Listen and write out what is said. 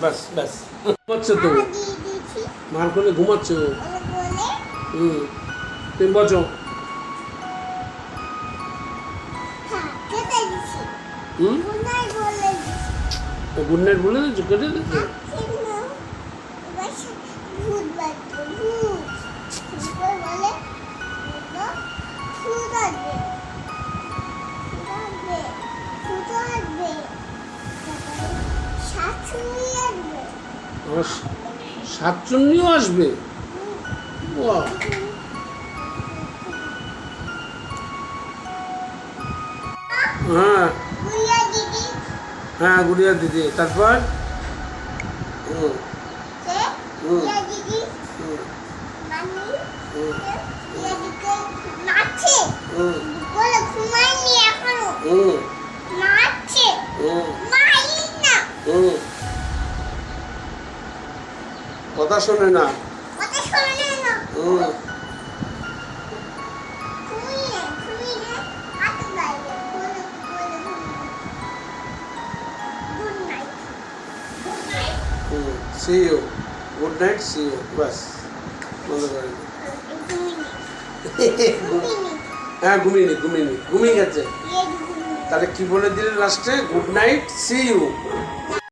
ব্যাস ব্যাস ঘুমাচ্ছে তো মার কোলে ঘুমাচ্ছে ও হুম। তুমি বচো হুম গুড বলে দিচ্ছ কেটে সাতচন্নিও আসবে? বাহ হ্যাঁ। হ্যাঁ গুড়িয়া দিদি। তারপর? হুম। সে হুম। গুলিয়া কথা শোনে না। See you good night see you বাস বন্ধ করে হ্যাঁ ঘুমিয়ে নি ঘুমিয়ে ঘুমিয়ে গেছে। তাহলে কি বলে দিলেন লাস্টে গুড নাইট সি ইউ